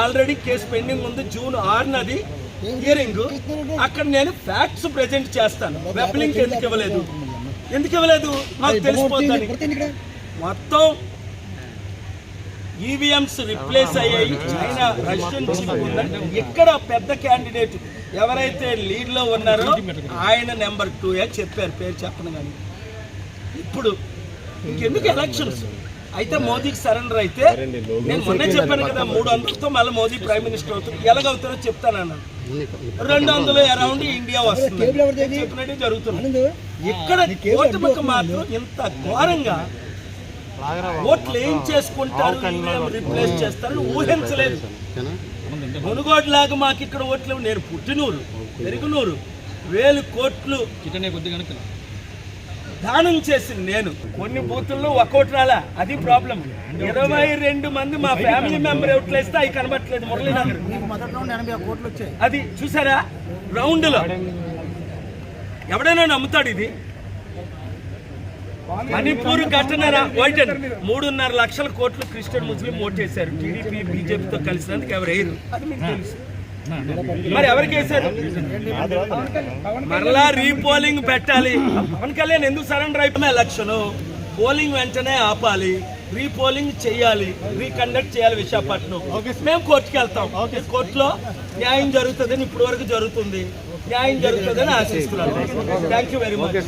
Already case pending ఉంది. June ఆరునది hearing అక్కడ నేను ఫ్యాక్ట్స్ ప్రెజెంట్ చేస్తాను. వెబ్ లింక్ ఎందుకు ఇవ్వలేదు? ఎందుకు ఇవ్వలేదు? మాకు తెలిసిపోతుంది మొత్తం ఈవీఎంస్ రిప్లేస్ అయ్యాయి. చైనా రష్యన్ చిప్ ఉందంటే ఇక్కడ పెద్ద క్యాండిడేట్ ఎవరైతే లీడ్లో ఉన్నారో ఆయన నెంబర్ టూ ఏ చెప్పారు. పేరు చెప్పను కానీ. ఇప్పుడు ఇంకెందుకు ఎలక్షన్స్ అయితే మోదీకి సరెండర్ అయితే నేను మొన్నే చెప్పాను కదా మూడు వందలతో మళ్ళీ మోదీ ప్రైమ్ మినిస్టర్ అవుతారు. ఎలాగవుతారో చెప్తానన్నాను రెండు వందలు అరౌండ్ ఇండియా వస్తుంది. చెప్పినట్టు జరుగుతుంది. ఇక్కడ ఓటమికి మాత్రం ఇంత ఘోరంగా ఓట్లు ఏం చేసుకుంటారు రిప్లేస్ చేస్తారు ఊహించలేదు. మునుగోడు లాగా మాకు ఇక్కడ ఓట్లు నేను పుట్టినూరు పెరుగునూరు వేలు కోట్లు దానం చేసింది నేను. కొన్ని బూతుల్లో ఒక్కోటి రాలా అది ప్రాబ్లం ఇరవై రెండు మంది మా ఫ్యామిలీ మెంబర్ ఓట్లు వేస్తే అవి కనబట్టలేదు మురళీనగర్. అది చూసారా? రౌండ్లో ఎవడైనా నమ్ముతాడు ఇది? మణిపూర్ ఘటన వైట్ మూడున్నర లక్షల కోట్లు క్రిస్టియన్ ముస్లిం ఓటేశారు టీడీపీ బీజేపీతో కలిసినందుకు ఎవరు వేయరు. అది మీకు తెలుసు. మరి ఎవరికి వేశారు? మరలా రీపోలింగ్ పెట్టాలి. పవన్ కళ్యాణ్ ఎందుకు సరెండర్ అయిపోయిన ఎలక్షన్ పోలింగ్ వెంటనే ఆపాలి. రీపోలింగ్ చేయాలి. రీకండక్ట్ చేయాలి విశాఖపట్నం. మేము కోర్టుకి వెళ్తాం. కోర్టులో న్యాయం జరుగుతుందని ఇప్పటి వరకు జరుగుతుంది. న్యాయం జరుగుతుందని ఆశిస్తున్నాను. Thank you very much